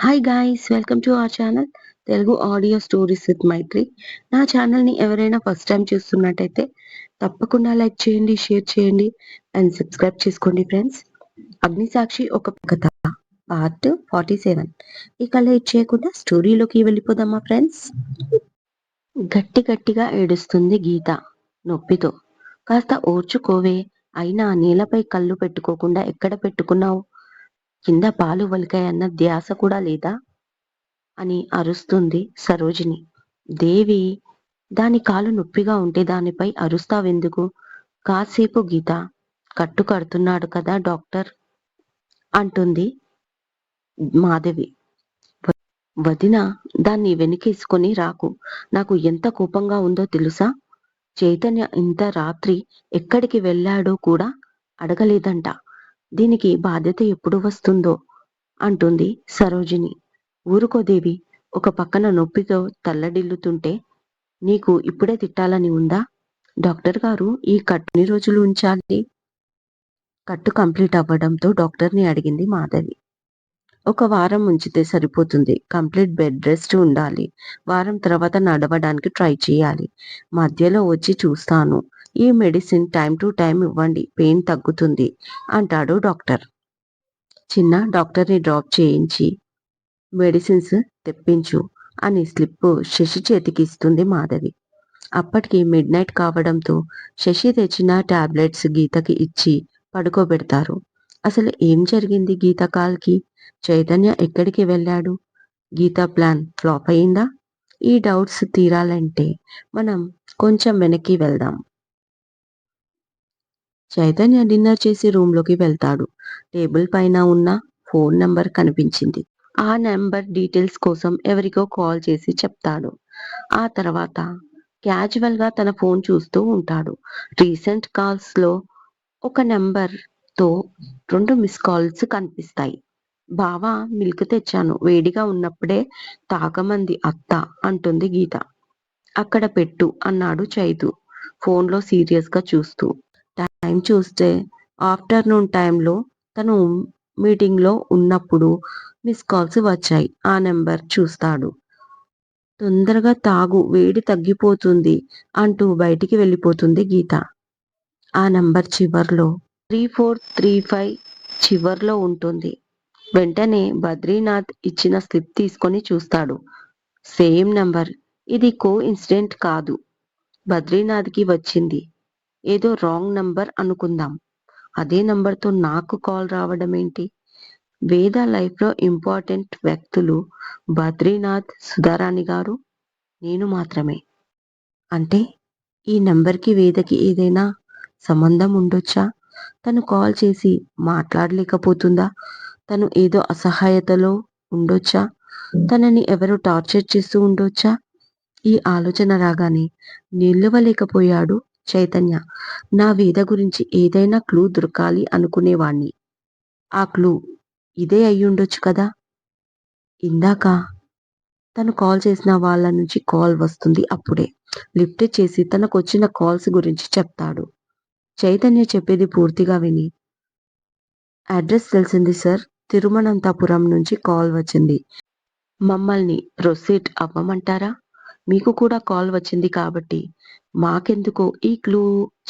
Hi guys welcome to our channel Telugu audio stories with Maithri నా ఛానల్ని ఎవరైనా first time చూస్తున్నట్టయితే తప్పకుండా లైక్ చేయండి షేర్ చేయండి అండ్ సబ్స్క్రైబ్ చేసుకోండి ఫ్రెండ్స్ అగ్నిసాక్షి ఒక కథ పార్ట్ ఫార్టీ సెవెన్ ఇక లేట్ చేయకుండా స్టోరీలోకి వెళ్ళిపోదామా ఫ్రెండ్స్ గట్టి గట్టిగా ఏడుస్తుంది గీత నొప్పితో. కాస్త ఓర్చుకోవే అయినా నేలపై కళ్ళు పెట్టుకోకుండా ఎక్కడ పెట్టుకున్నావు? కింద పాలు వలికాయన్న ధ్యాస కూడా లేదా? అని అరుస్తుంది సరోజిని. దేవి దాని కాలు నొప్పిగా ఉంటే దానిపై అరుస్తావెందుకు? కాసేపు గీత. కట్టు కడుతున్నాడు కదా డాక్టర్? అంటుంది మాధవి. వదిన దాన్ని వెనకేసుకొని రాకు. నాకు ఎంత కోపంగా ఉందో తెలుసా? చైతన్య ఇంత రాత్రి ఎక్కడికి వెళ్ళాడో కూడా అడగలేదంట. దీనికి బాధ్యత ఎప్పుడు వస్తుందో అంటుంది సరోజిని. ఊరుకోదేవి ఒక పక్కన నొప్పితో తల్లడిల్లుతుంటే నీకు ఇప్పుడే తిట్టాలని ఉందా? డాక్టర్ గారు ఈ కట్టుని రోజులు ఉంచాలి. కట్టు కంప్లీట్ అవ్వడంతో డాక్టర్ని అడిగింది మాధవి. ఒక వారం ఉంచితే సరిపోతుంది. కంప్లీట్ బెడ్ రెస్ట్ ఉండాలి. వారం తర్వాత నడవడానికి ట్రై చేయాలి. మధ్యలో వచ్చి చూస్తాను. ఈ మెడిసిన్ టైం టు టైం ఇవ్వండి పెయిన్ తగ్గుతుంది అంటాడు డాక్టర్. చిన్న డాక్టర్ని డ్రాప్ చేయించి మెడిసిన్స్ తెప్పించు అని స్లిప్ శశి చేతికి ఇస్తుంది మాధవి. అప్పటికి మిడ్ నైట్ కావడంతో శశి తెచ్చిన టాబ్లెట్స్ గీతకి ఇచ్చి పడుకోబెడతారు. అసలు ఏం జరిగింది గీత కాల్కి? చైతన్య ఎక్కడికి వెళ్ళాడు? గీత ప్లాన్ ఫ్లాప్ అయిందా? ఈ డౌట్స్ తీరాలంటే మనం కొంచెం వెనక్కి వెళ్దాం. చైతన్య డిన్నర్ చేసి రూమ్లోకి వెళ్తాడు. టేబుల్ పైన ఉన్న ఫోన్ నెంబర్ కనిపించింది. ఆ నెంబర్ డీటెయిల్స్ కోసం ఎవరికో కాల్ చేసి చెప్తాడు. ఆ తర్వాత క్యాజువల్గా తన ఫోన్ చూస్తూ ఉంటాడు. రీసెంట్ కాల్స్లో ఒక నెంబర్తో రెండు మిస్ కాల్స్ కనిపిస్తాయి. బావా మిల్క్ తెచ్చాను. వేడిగా ఉన్నప్పుడే తాగమంది అత్త అంటుంది గీత. అక్కడ పెట్టు అన్నాడు చైతు. ఫోన్లో సీరియస్గా చూస్తూ. టైం చూస్తే ఆఫ్టర్నూన్ టైంలో తను మీటింగ్లో ఉన్నప్పుడు మిస్ కాల్స్ వచ్చాయి. ఆ నెంబర్ చూస్తాడు. తొందరగా తాగు వేడి తగ్గిపోతుంది అంటూ బయటికి వెళ్ళిపోతుంది గీత. ఆ నంబర్ చివర్లో త్రీ ఫోర్ త్రీ ఫైవ్ చివర్లో ఉంటుంది. వెంటనే బద్రీనాథ్ ఇచ్చిన స్లిప్ తీసుకొని చూస్తాడు. సేమ్ నంబర్ ఇది కో ఇన్సిడెంట్ కాదు. బద్రీనాథ్కి వచ్చింది. ఏదో రాంగ్ నంబర్ అనుకుందాం. అదే నంబర్తో నాకు కాల్ రావడం ఏంటి? వేద లైఫ్లో ఇంపార్టెంట్ వ్యక్తులు బద్రీనాథ్ సుధారాణి గారు? నేను మాత్రమే. అంటే ఈ నంబర్కి వేదకి ఏదైనా సంబంధం ఉండొచ్చా? తను కాల్ చేసి మాట్లాడలేకపోతుందా? తను ఏదో అసహాయతలో ఉండొచ్చా? తనని ఎవరు టార్చర్ చేస్తూ ఉండొచ్చా? ఈ ఆలోచన రాగానే నిలవలేకపోయాడు చైతన్య నా వేద గురించి ఏదైనా క్లూ దొరకాలి అనుకునేవాణ్ణి. ఆ క్లూ ఇదే అయ్యుండొచ్చు కదా? ఇందాక తను కాల్ చేసిన వాళ్ళ నుంచి కాల్ వస్తుంది అప్పుడే. లిఫ్ట్ చేసి తనకు వచ్చిన కాల్స్ గురించి చెప్తాడు. చైతన్య చెప్పేది పూర్తిగా విని అడ్రస్ తెలిసింది సార్. తిరుమనంతపురం నుంచి కాల్ వచ్చింది. మమ్మల్ని రొసీట్ అవ్వమంటారా? మీకు కూడా కాల్ వచ్చింది కాబట్టి మాకెందుకో ఈ క్లూ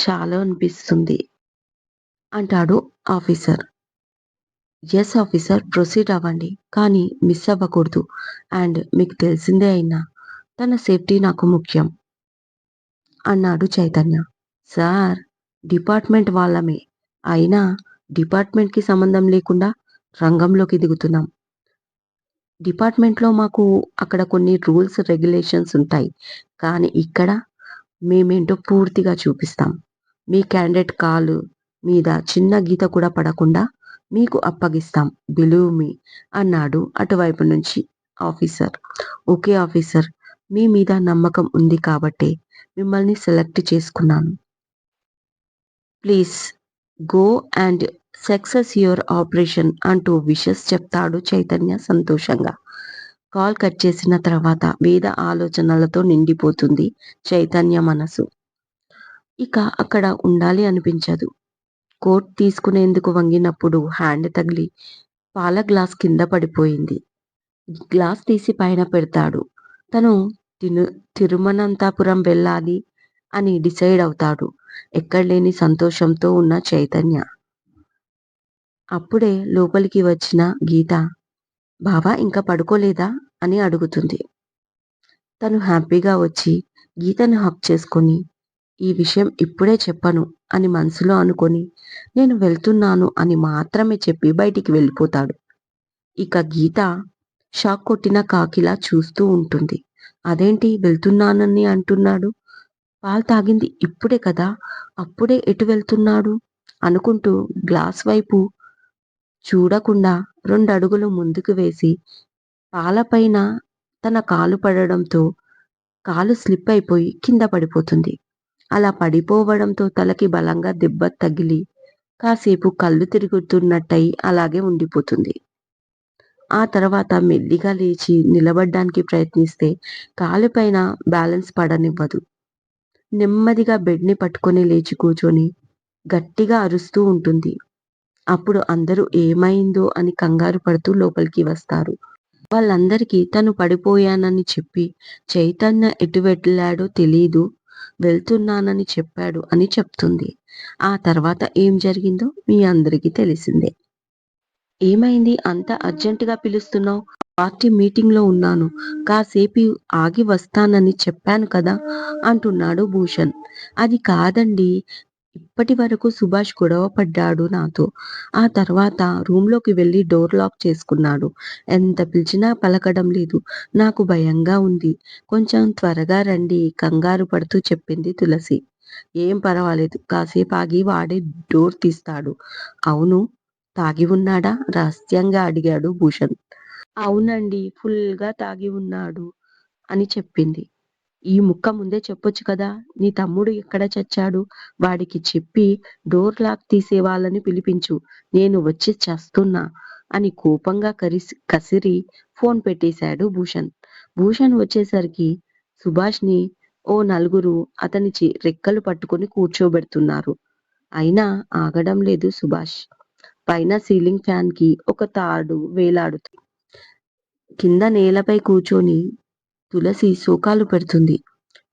చాలా అనిపిస్తుంది అంటాడు ఆఫీసర్. ఎస్ ఆఫీసర్ ప్రొసీడ్ అవ్వండి కానీ మిస్ అవ్వకూడదు. అండ్ మీకు తెలిసిందే అయినా తన సేఫ్టీ నాకు ముఖ్యం అన్నాడు చైతన్య. సార్ డిపార్ట్మెంట్ వాళ్ళమే. అయినా డిపార్ట్మెంట్కి సంబంధం లేకుండా రంగంలోకి దిగుతున్నాం. డిపార్ట్మెంట్లో మాకు అక్కడ కొన్ని రూల్స్ రెగ్యులేషన్స్ ఉంటాయి. కానీ ఇక్కడ మేమేంటో పూర్తిగా చూపిస్తాం. మీ క్యాండిడేట్ కాలు మీద చిన్న గీత కూడా పడకుండా మీకు అప్పగిస్తాం. బిలీవ్ మీ అన్నాడు అటువైపు నుంచి ఆఫీసర్. ఓకే ఆఫీసర్ మీ మీద నమ్మకం ఉంది కాబట్టి మిమ్మల్ని సెలెక్ట్ చేసుకున్నాను. Please go and success your operation అంటూ విషెస్ చెప్తాడు చైతన్య సంతోషంగా. కాల్ కట్ చేసిన తర్వాత వేద ఆలోచనలతో నిండిపోతుంది చైతన్య మనసు ఇక అక్కడ ఉండాలి అనిపించదు కోట్ తీసుకునేందుకు వంగినప్పుడు హ్యాండ్ తగిలి పాల గ్లాస్ కింద పడిపోయింది గ్లాస్ తీసి పైన పెడతాడు. తను తిను తిరుమనంతపురం వెళ్ళాలి అని డిసైడ్ అవుతాడు. ఎక్కడ లేని సంతోషంతో ఉన్న చైతన్య. అప్పుడే లోపలికి వచ్చిన గీత బావా ఇంకా పడుకోలేదా? అని అడుగుతుంది. తను హ్యాపీగా వచ్చి గీతను హక్ చేసుకొని ఈ విషయం ఇప్పుడే చెప్పను అని మనసులో అనుకొని నేను వెళ్తున్నాను అని మాత్రమే చెప్పి బయటికి వెళ్ళిపోతాడు. ఇక గీత షాక్ కొట్టిన కాకిలా చూస్తూ ఉంటుంది. అదేంటి వెళ్తున్నానని అంటున్నాడు? పాలు తాగింది ఇప్పుడే కదా! అప్పుడే ఎటు వెళ్తున్నాడు? అనుకుంటూ గ్లాస్ వైపు చూడకుండా రెండు అడుగులు ముందుకు వేసి పాలపైన తన కాలు పడడంతో కాలు స్లిప్ అయిపోయి కింద పడిపోతుంది. అలా పడిపోవడంతో తలకి బలంగా దెబ్బ తగిలి కాసేపు కళ్ళు తిరుగుతున్నట్టయి అలాగే ఉండిపోతుంది. ఆ తర్వాత మెల్లిగా లేచి నిలబడ్డానికి ప్రయత్నిస్తే కాలుపైన బ్యాలెన్స్ పడనివ్వదు. నెమ్మదిగా బెడ్ని పట్టుకొని లేచి కూర్చొని గట్టిగా అరుస్తూ ఉంటుంది. అప్పుడు అందరూ ఏమైందో అని కంగారు పడుతూ లోపలికి వస్తారు. వాళ్ళందరికీ తను పడిపోయానని చెప్పి చైతన్య ఎటు వెళ్ళాడో తెలీదు. వెళ్తున్నానని చెప్పాడు అని చెప్తుంది. ఆ తర్వాత ఏం జరిగిందో మీ అందరికీ తెలిసిందే. ఏమైంది అంత అర్జెంటుగా పిలుస్తున్నావు పార్టీ మీటింగ్లో ఉన్నాను. కాసేపు ఆగి వస్తానని చెప్పాను కదా! అంటున్నాడు భూషణ్. అది కాదండి ఇప్పటి వరకు సుభాష్ గొడవ పడ్డాడు నాతో. ఆ తర్వాత రూమ్లోకి వెళ్ళి డోర్ లాక్ చేసుకున్నాడు. ఎంత పిలిచినా పలకడం లేదు. నాకు భయంగా ఉంది. కొంచెం త్వరగా రండి కంగారు పడుతూ చెప్పింది తులసి. ఏం పరవాలేదు. కాసేపాగి వాడే డోర్ తీస్తాడు. అవును తాగి ఉన్నాడా? రహస్యంగా అడిగాడు భూషణ్. అవునండి ఫుల్గా తాగి ఉన్నాడు అని చెప్పింది. ఈ ముక్క ముందే చెప్పొచ్చు కదా! నీ తమ్ముడు ఎక్కడ చచ్చాడు? వాడికి చెప్పి డోర్ లాక్ తీసే వాళ్ళని పిలిపించు. నేను వచ్చి చస్తున్నా అని కోపంగా కరిసి కసిరి ఫోన్ పెట్టేశాడు భూషణ్. భూషణ్ వచ్చేసరికి సుభాష్ని ఓ నలుగురు అతని చి రెక్కలు పట్టుకొని కూర్చోబెడుతున్నారు. అయినా ఆగడం లేదు సుభాష్. పైన సీలింగ్ ఫ్యాన్కి ఒక తాడు వేలాడుతూ కింద నేలపై కూర్చొని తులసి శోకాలు పెడుతుంది.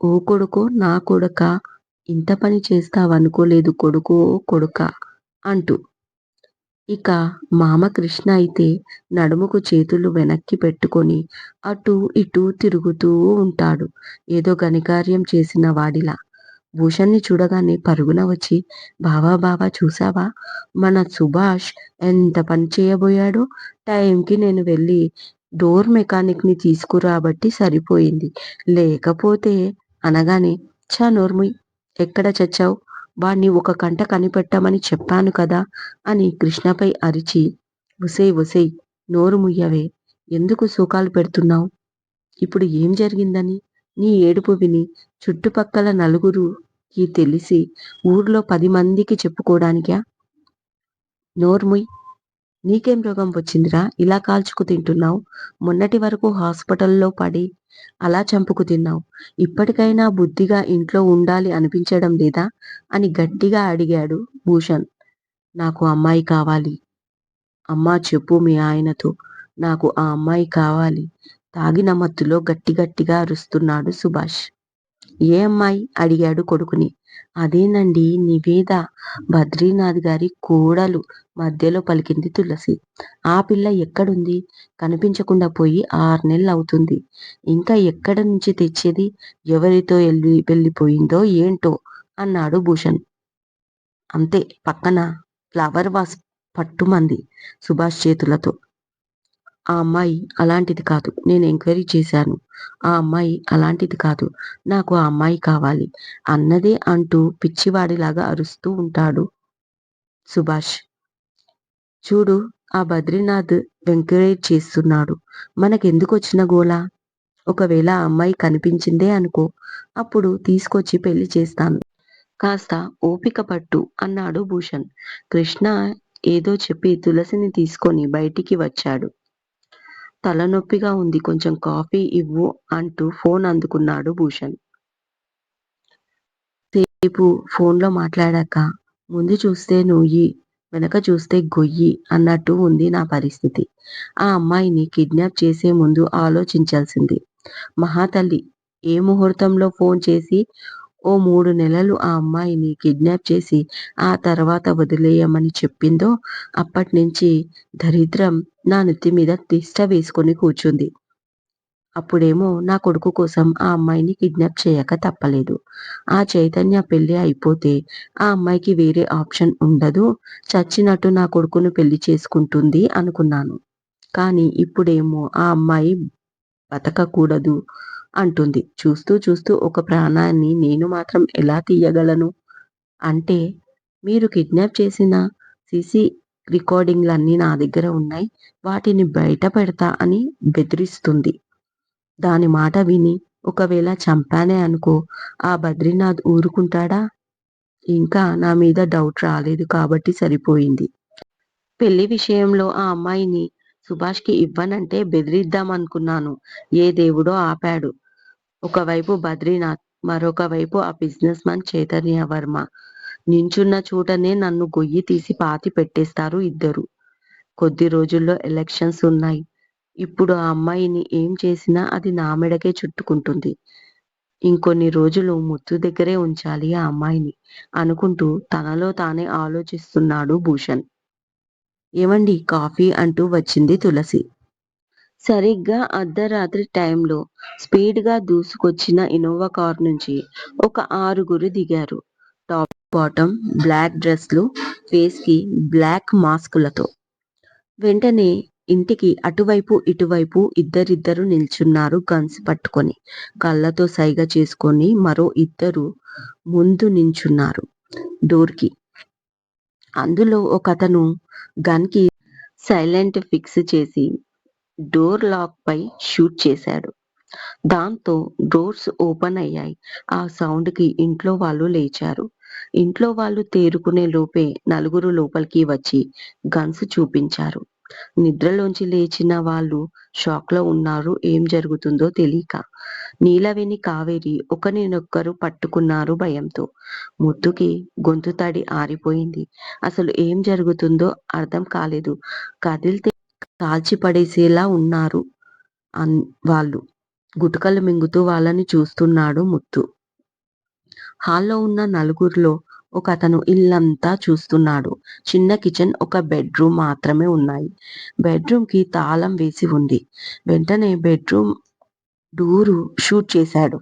ఓ కొడుకో నా కొడుక ఇంత పని చేస్తావనుకోలేదు కొడుకో కొడుక అంటూ. ఇక మామ కృష్ణ అయితే నడుముకు చేతులు వెనక్కి పెట్టుకొని అటు ఇటు తిరుగుతూ ఉంటాడు. ఏదో ఘనకార్యం చేసిన వాడిలా. భూషణ్ని చూడగానే పరుగున వచ్చి బావా బావా చూశావా? మన సుభాష్ ఎంత పని చేయబోయాడో? టైంకి నేను వెళ్ళి డోర్ మెకానిక్ని తీసుకురాబట్టి సరిపోయింది. లేకపోతే అనగానే చా నోర్ముయ్ ఎక్కడ చచ్చావు వాణ్ణి ఒక కంట కనిపెట్టమని చెప్పాను కదా అని కృష్ణపై అరిచి ఉసేయ్ ఉసేయ్ నోరు ముయ్యవే ఎందుకు సూకాలు పెడుతున్నావు ఇప్పుడు ఏం జరిగిందని? నీ ఏడుపు విని చుట్టుపక్కల నలుగురుకి తెలిసి ఊర్లో పదిమందికి చెప్పుకోవడానికా నోర్ముయ్ నీకేం రోగం వచ్చిందిరా ఇలా కాల్చుకు తింటున్నావు మొన్నటి వరకు హాస్పిటల్లో పడి అలా చంపుకు తిన్నావు ఇప్పటికైనా బుద్ధిగా ఇంట్లో ఉండాలి అనిపించడం లేదా? అని గట్టిగా అడిగాడు భూషణ్. నాకు అమ్మాయి కావాలి. అమ్మా చెప్పు మీ ఆయనతో. నాకు ఆ అమ్మాయి కావాలి. తాగిన మత్తులో గట్టి గట్టిగా అరుస్తున్నాడు సుభాష్. ఏ అమ్మాయి? అడిగాడు కొడుకుని. అదేనండి నివేద బద్రీనాథ్ గారి కోడలు మధ్యలో పలికింది తులసి. ఆ పిల్ల ఎక్కడుంది? కనిపించకుండా పోయి ఆరు నెలలు అవుతుంది ఇంకా ఎక్కడ నుంచి తెచ్చేది? ఎవరితో వెళ్ళి వెళ్ళిపోయిందో ఏంటో? అన్నాడు భూషణ్. అంతే పక్కన ఫ్లవర్ వాస్ పట్టుమంది సుభాష్ చేతులతో. ఆ అమ్మాయి అలాంటిది కాదు. నేను ఎంక్వయిరీ చేశాను. ఆ అమ్మాయి అలాంటిది కాదు. నాకు ఆ అమ్మాయి కావాలి అన్నదే అంటూ పిచ్చివాడిలాగా అరుస్తూ ఉంటాడు సుభాష్. చూడు ఆ బద్రీనాథ్ ఎంక్వయిరీ చేస్తున్నాడు. మనకెందుకొచ్చిన గోల? ఒకవేళ ఆ అమ్మాయి కనిపించిందే అనుకో అప్పుడు తీసుకొచ్చి పెళ్ళి చేస్తాను. కాస్త ఓపిక పట్టు అన్నాడు భూషణ్. కృష్ణ ఏదో చెప్పి తులసిని తీసుకొని బయటికి వచ్చాడు. తలనొప్పిగా ఉంది. కొంచెం కాఫీ ఇవ్వు అంటూ ఫోన్ అందుకున్నాడు భూషణ్. సేపు ఫోన్లో మాట్లాడాక ముందు చూస్తే నుయ్యి వెనక చూస్తే గొయ్యి అన్నట్టు ఉంది నా పరిస్థితి. ఆ అమ్మాయిని కిడ్నాప్ చేసే ముందు ఆలోచించాల్సింది. మహాతల్లి ఏ ముహూర్తంలో ఫోన్ చేసి ఓ మూడు నెలలు ఆ అమ్మాయిని కిడ్నాప్ చేసి ఆ తర్వాత వదిలేయమని చెప్పిందో అప్పటినుంచి దరిద్రం నా నెత్తి మీద తిష్ట వేసుకొని కూర్చుంది. అప్పుడేమో నా కొడుకు కోసం ఆ అమ్మాయిని కిడ్నాప్ చేయక తప్పలేదు. ఆ చైతన్య పెళ్ళి అయిపోతే ఆ అమ్మాయికి వేరే ఆప్షన్ ఉండదు. చచ్చినట్టు నా కొడుకును పెళ్ళి చేసుకుంటుంది అనుకున్నాను. కానీ ఇప్పుడేమో ఆ అమ్మాయి బతకకూడదు అంటుంది. చూస్తూ చూస్తూ ఒక ప్రాణాన్ని నేను మాత్రం ఎలా తీయగలను? అంటే మీరు కిడ్నాప్ చేసిన సీసీ రికార్డింగ్లన్నీ నా దగ్గర ఉన్నాయి. వాటిని బయట పెడతా అని బెదిరిస్తుంది. దాని మాట విని ఒకవేళ చంపానే అనుకో ఆ బద్రీనాథ్ ఊరుకుంటాడా? ఇంకా నా మీద డౌట్ రాలేదు కాబట్టి సరిపోయింది. పెళ్ళి విషయంలో ఆ అమ్మాయిని సుభాష్కి ఇవ్వనంటే బెదిరిద్దామనుకున్నాను. ఏ దేవుడో ఆపాడు. ఒకవైపు బద్రీనాథ్, మరొక వైపు ఆ బిజినెస్ మ్యాన్ చైతన్య వర్మ నించున్న చోటనే నన్ను గొయ్యి తీసి పాతి పెట్టేస్తారు ఇద్దరు కొద్ది రోజుల్లో ఎలక్షన్స్ ఉన్నాయి. ఇప్పుడు ఆ అమ్మాయిని ఏం చేసినా అది నా మెడకే చుట్టుకుంటుంది. ఇంకొన్ని రోజులు ముత్తు దగ్గరే ఉంచాలి ఆ అమ్మాయిని అనుకుంటూ తనలో తానే ఆలోచిస్తున్నాడు భూషణ్. ఏమండి కాఫీ అంటూ వచ్చింది తులసి. సరిగ్గా అర్ధరాత్రి టైంలో స్పీడ్గా దూసుకొచ్చిన ఇన్నోవా కారు నుంచి ఒక ఆరుగురు దిగారు. టాప్ బాటమ్ బ్లాక్ డ్రెస్లు, ఫేస్కి బ్లాక్ మాస్కులతో. వెంటనే ఇంటికి అటువైపు ఇటువైపు ఇద్దరిద్దరు నిల్చున్నారు గన్స్ పట్టుకొని. కళ్ళతో సైగ చేసుకొని మరో ఇద్దరు ముందు నించున్నారు డోర్కి. అందులో ఒకతను గన్కి సైలెంట్ ఫిక్స్ చేసి డోర్ లాక్ పై షూట్ చేశాడు. దాంతో డోర్స్ ఓపెన్ అయ్యాయి. ఆ సౌండ్కి ఇంట్లో వాళ్ళు లేచారు. ఇంట్లో వాళ్ళు తేరుకునే లోపే నలుగురు లోపలికి వచ్చి గన్స్ చూపించారు. నిద్రలోంచి లేచిన వాళ్ళు షాక్లో ఉన్నారు ఏం జరుగుతుందో తెలియక నీలవేణి, కావేరి ఒకరినొక్కరు పట్టుకున్నారు భయంతో. ముద్దుకి గొంతు తడి ఆరిపోయింది. అసలు ఏం జరుగుతుందో అర్థం కాలేదు. కదిలితే కాల్చిపడేసేలా ఉన్నారు అన్ వాళ్ళు. గుటకలు మింగుతూ వాళ్ళని చూస్తున్నాడు ముత్తు. హాల్లో ఉన్న నలుగురిలో ఒక అతను ఇల్లంతా చూస్తున్నాడు. చిన్న కిచెన్, ఒక బెడ్ రూమ్ మాత్రమే ఉన్నాయి. బెడ్రూమ్కి కి తాళం వేసి ఉంది. వెంటనే బెడ్రూమ్ డోరు షూట్ చేశాడు.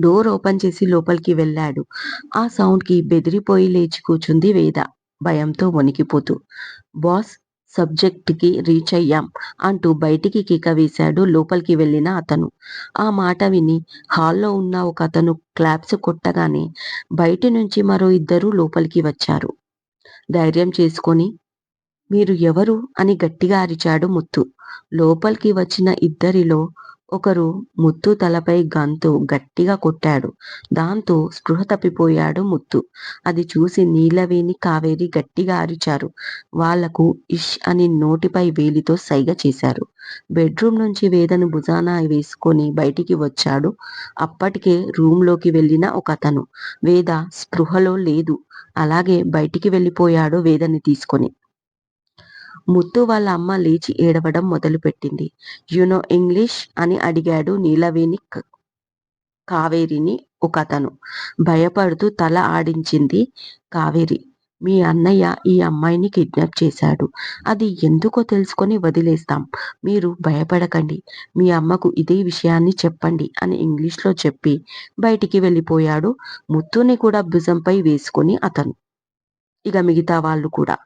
డోర్ ఓపెన్ చేసి లోపలికి వెళ్ళాడు. ఆ సౌండ్కి బెదిరిపోయి లేచి కూర్చుంది వేద భయంతో వణికిపోతూ. బాస్ సబ్జెక్ట్కి రీచ్ అయ్యాం అంటూ బయటికి కిక వేశాడు లోపలికి వెళ్ళిన అతను. ఆ మాట విని హాల్లో ఉన్న ఒక అతను క్లాప్స్ కొట్టగానే బయటి నుంచి మరో ఇద్దరు లోపలికి వచ్చారు. ధైర్యం చేసుకొని మీరు ఎవరు? అని గట్టిగా అరిచాడు ముత్తు. లోపలికి వచ్చిన ఇద్దరిలో ఒకరు ముత్తు తలపై గంతు గట్టిగా కొట్టాడు. దాంతో స్పృహ తప్పిపోయాడు ముత్తు. అది చూసి నీలవేణి, కావేరి గట్టిగా అరిచారు. వాళ్ళకు ఇష్ అని నోటిపై వేలితో సైగ చేశారు. బెడ్ రూమ్ నుంచి వేదను భుజాన వేసుకొని బయటికి వచ్చాడు అప్పటికే రూమ్లోకి వెళ్ళిన ఒకతను. వేద స్పృహలో లేదు. అలాగే బయటికి వెళ్ళిపోయాడు వేదని తీసుకొని. ముత్తు వాళ్ళ అమ్మ లేచి ఏడవడం మొదలుపెట్టింది. You know no English? అని అడిగాడు నీలవేణి కావేరిని ఒకతను. భయపడుతూ తల ఆడించింది కావేరి. మీ అన్నయ్య ఈ అమ్మాయిని కిడ్నాప్ చేశాడు. అది ఎందుకో తెలుసుకొని వదిలేస్తాం. మీరు భయపడకండి. మీ అమ్మకు ఇదే విషయాన్ని చెప్పండి అని ఇంగ్లీష్లో చెప్పి బయటికి వెళ్ళిపోయాడు ముత్తుని కూడా భుజంపై వేసుకొని అతను. ఇక మిగతా వాళ్ళు కూడా.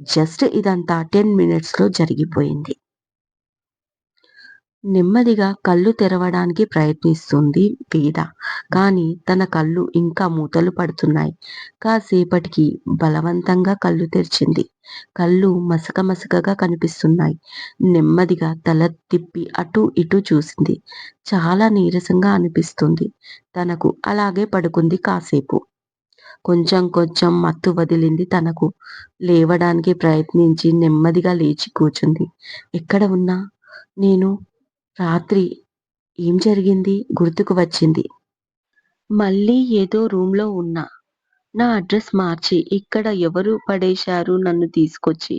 జస్ట్ ఇదంతా టెన్ మినిట్స్లో జరిగిపోయింది. నెమ్మదిగా కళ్ళు తెరవడానికి ప్రయత్నిస్తుంది వేద. కానీ తన కళ్ళు ఇంకా మూతలు పడుతున్నాయి. కాసేపటికి బలవంతంగా కళ్ళు తెరిచింది. కళ్ళు మసక మసకగా కనిపిస్తున్నాయి. నెమ్మదిగా తల తిప్పి అటు ఇటు చూసింది. చాలా నీరసంగా అనిపిస్తుంది తనకు. అలాగే పడుకుంది కాసేపు. కొంచెం కొంచెం మత్తు వదిలింది తనకు. లేవడానికి ప్రయత్నించి నెమ్మదిగా లేచి కూర్చుంది. ఎక్కడ ఉన్నా నేను? రాత్రి ఏం జరిగింది గుర్తుకు వచ్చింది. మళ్ళీ ఏదో రూమ్లో ఉన్నా. నా అడ్రస్ మార్చి ఇక్కడ ఎవరు పడేశారు నన్ను తీసుకొచ్చి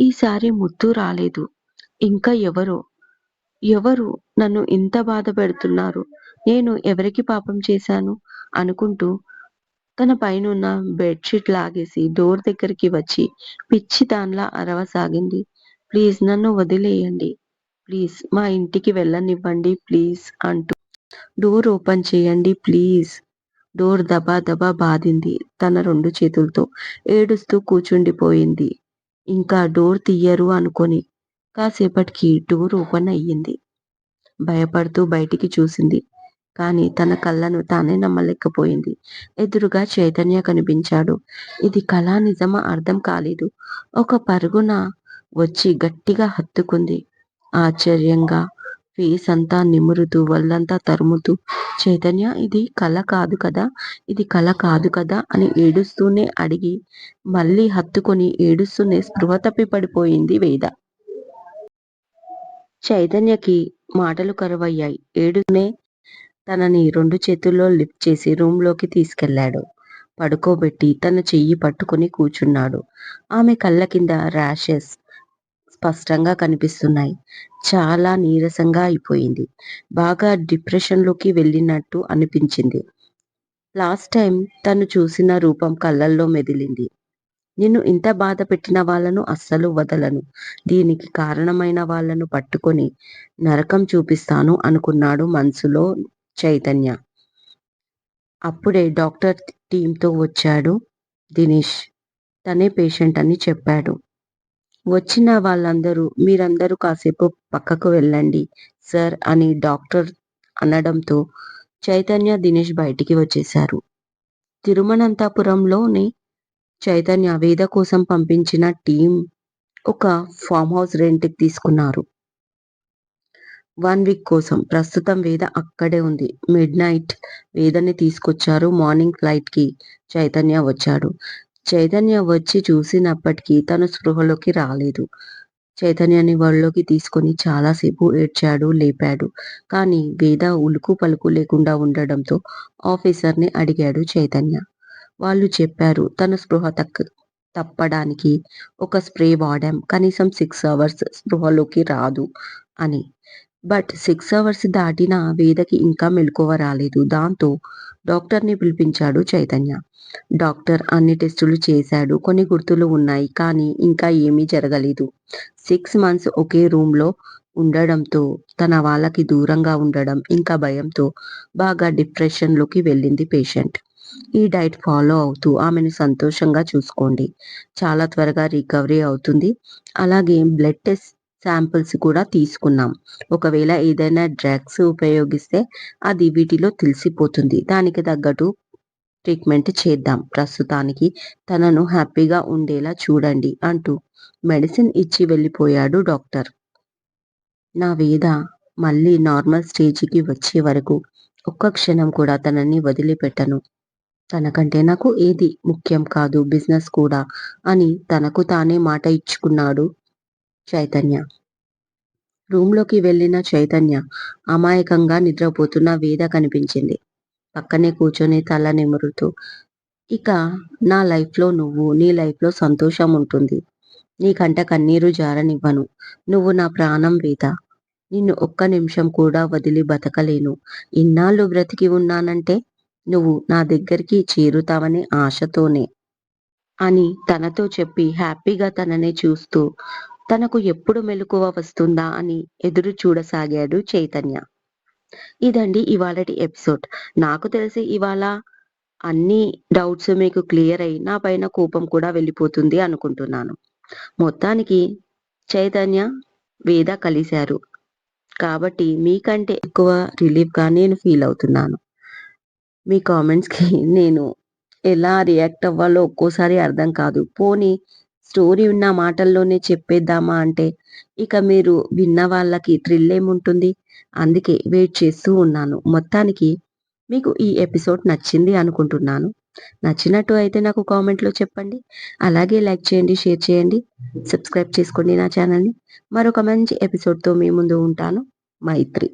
ఈసారి ముత్తు రాలేదు ఇంకా ఎవరో ఎవరు నన్ను ఇంత బాధ పెడుతున్నారు నేను ఎవరికి పాపం చేశాను అనుకుంటూ తన పైనున్న బెడ్షీట్ లాగేసి డోర్ దగ్గరికి వచ్చి పిచ్చి దానిలా అరవసాగింది. ప్లీజ్ నన్ను వదిలేయండి. ప్లీజ్ మా ఇంటికి వెళ్ళనివ్వండి ప్లీజ్ అంటూ డోర్ ఓపెన్ చేయండి ప్లీజ్. డోర్ దబా దబా బాధింది తన రెండు చేతులతో. ఏడుస్తూ కూచుండిపోయింది. ఇంకా డోర్ తీయరు అనుకొని కాసేపటికి డోర్ ఓపెన్ అయ్యింది. భయపడుతూ బయటికి చూసింది. కానీ తన కళ్ళను తానే నమ్మలేకపోయింది. ఎదురుగా చైతన్య కనిపించాడు. ఇది కళా నిజమా? అర్థం కాలేదు. ఒక పరుగున వచ్చి గట్టిగా హత్తుకుంది. ఆశ్చర్యంగా ఫేస్ అంతా నిమురుతూ వల్లంతా తరుముతూ చైతన్య ఇది కళ కాదు కదా? ఇది కళ కాదు కదా? అని ఏడుస్తూనే అడిగి మళ్ళీ హత్తుకొని ఏడుస్తూనే స్పృహ తప్పి పడిపోయింది వేద. చైతన్యకి మాటలు కరువయ్యాయి. ఏడునే తనని రెండు చేతుల్లో లిఫ్ట్ చేసి రూంలోకి తీసుకెళ్ళాడు పడుకోబెట్టి తన చెయ్యి పట్టుకుని కూర్చున్నాడు. ఆమె కళ్ళ కింద ర్యాషెస్ స్పష్టంగా కనిపిస్తున్నాయి. చాలా నీరసంగా అయిపోయింది. బాగా డిప్రెషన్లోకి వెళ్ళినట్టు అనిపించింది. లాస్ట్ టైం తను చూసిన రూపం కళ్ళల్లో మెదిలింది. నిన్ను ఇంత బాధ పెట్టిన వాళ్ళను అస్సలు వదలను. దీనికి కారణమైన వాళ్ళను పట్టుకొని నరకం చూపిస్తాను అనుకున్నాడు మనసులో చైతన్య. అప్పుడే డాక్టర్ టీంతో వచ్చాడు దినేష్. తనే పేషెంట్ అని చెప్పాడు. వచ్చిన వాళ్ళందరూ మీరందరూ కాసేపు పక్కకు వెళ్ళండి సార్ అని డాక్టర్ అనడంతో చైతన్య దినేష్ బయటికి వచ్చేశారు. తిరుమనంతపురంలోని చైతన్య వేద కోసం పంపించిన టీం ఒక ఫామ్ హౌస్ రెంట్కి తీసుకున్నారు. వన్ వీక్ కోసం ప్రస్తుతం వేద అక్కడే ఉంది. మిడ్ నైట్ వేదని తీసుకొచ్చారు. మార్నింగ్ ఫ్లైట్కి చైతన్య వచ్చాడు. చైతన్య వచ్చి చూసినప్పటికీ తను స్పృహలోకి రాలేదు. చైతన్యాన్ని వాళ్ళలోకి తీసుకొని చాలాసేపు ఏడ్చాడు లేపాడు. కానీ వేద ఉలుకు పలుకు లేకుండా ఉండడంతో ఆఫీసర్ని అడిగాడు చైతన్య. వాళ్ళు చెప్పారు తన స్పృహ తక్క తప్పడానికి ఒక స్ప్రే వాడాం. కనీసం సిక్స్ అవర్స్ స్పృహలోకి రాదు అని. బట్ సిక్స్ అవర్స్ దాటినా వేదకి ఇంకా మెలకువ రాలేదు. దాంతో డాక్టర్ని పిలిపించాడు చైతన్య. డాక్టర్ అన్ని టెస్టులు చేశాడు. కొన్ని గుర్తులు ఉన్నాయి. కానీ ఇంకా ఏమీ జరగలేదు. సిక్స్ మంత్స్ ఒకే రూమ్లో ఉండడంతో తన వాళ్ళకి దూరంగా ఉండడం ఇంకా భయంతో బాగా డిప్రెషన్లోకి వెళ్ళింది పేషెంట్. ఈ డైట్ ఫాలో అవుతూ ఆమెను సంతోషంగా చూసుకోండి. చాలా త్వరగా రికవరీ అవుతుంది. అలాగే బ్లడ్ టెస్ట్ శాంపిల్స్ కూడా తీసుకున్నాం. ఒకవేళ ఏదైనా డ్రగ్స్ ఉపయోగిస్తే అది వీటిలో తెలిసిపోతుంది. దానికి తగ్గట్టు ట్రీట్మెంట్ చేద్దాం. ప్రస్తుతానికి తనను హ్యాపీగా ఉండేలా చూడండి అంటూ మెడిసిన్ ఇచ్చి వెళ్ళిపోయాడు డాక్టర్. నా వేద మళ్ళీ నార్మల్ స్టేజ్కి వచ్చే వరకు ఒక్క క్షణం కూడా తనని వదిలిపెట్టను. తనకంటే నాకు ఏది ముఖ్యం కాదు బిజినెస్ కూడా అని తనకు తానే మాట ఇచ్చుకున్నాడు చైతన్య. రూమ్లోకి వెళ్ళిన చైతన్య అమాయకంగా నిద్రపోతున్న వేద కనిపించింది. పక్కనే కూర్చొని తల నిమురుతూ ఇక నా లైఫ్లో నువ్వు నీ లైఫ్లో సంతోషం ఉంటుంది. నీకంట కన్నీరు జారనివ్వను. నువ్వు నా ప్రాణం వేద. నిన్ను ఒక్క నిమిషం కూడా వదిలి బతకలేను. ఇన్నాళ్ళు బ్రతికి ఉన్నానంటే నువ్వు నా దగ్గరికి చేరుతావనే ఆశతోనే అని తనతో చెప్పి హ్యాపీగా తననే చూస్తూ తనకు ఎప్పుడు మెలకువ వస్తుందా అని ఎదురు చూడసాగాడు చైతన్య. ఇదండి ఇవాళటి ఎపిసోడ్. నాకు తెలిసి ఇవాళ అన్ని డౌట్స్ మీకు క్లియర్ అయి నా పైన కోపం కూడా వెళ్ళిపోతుంది అనుకుంటున్నాను. మొత్తానికి చైతన్య వేద కలిశారు. కాబట్టి మీకంటే ఎక్కువ రిలీఫ్గా నేను ఫీల్ అవుతున్నాను. మీ కామెంట్స్కి నేను ఎలా రియాక్ట్ అవ్వాలో ఒక్కోసారి అర్థం కాదు. పోనీ స్టోరీ ఉన్న మాటల్లోనే చెప్పేద్దామా అంటే ఇక మీరు విన్న వాళ్ళకి థ్రిల్ ఏముంటుంది? అందుకే వెయిట్ చేస్తూ ఉన్నాను. మొత్తానికి మీకు ఈ ఎపిసోడ్ నచ్చింది అనుకుంటున్నాను. నచ్చినట్టు అయితే నాకు కామెంట్లో చెప్పండి. అలాగే లైక్ చేయండి షేర్ చేయండి. సబ్స్క్రైబ్ చేసుకోండి నా ఛానల్ని. మరొక మంచి ఎపిసోడ్తో మీ ముందు ఉంటాను. మైత్రి.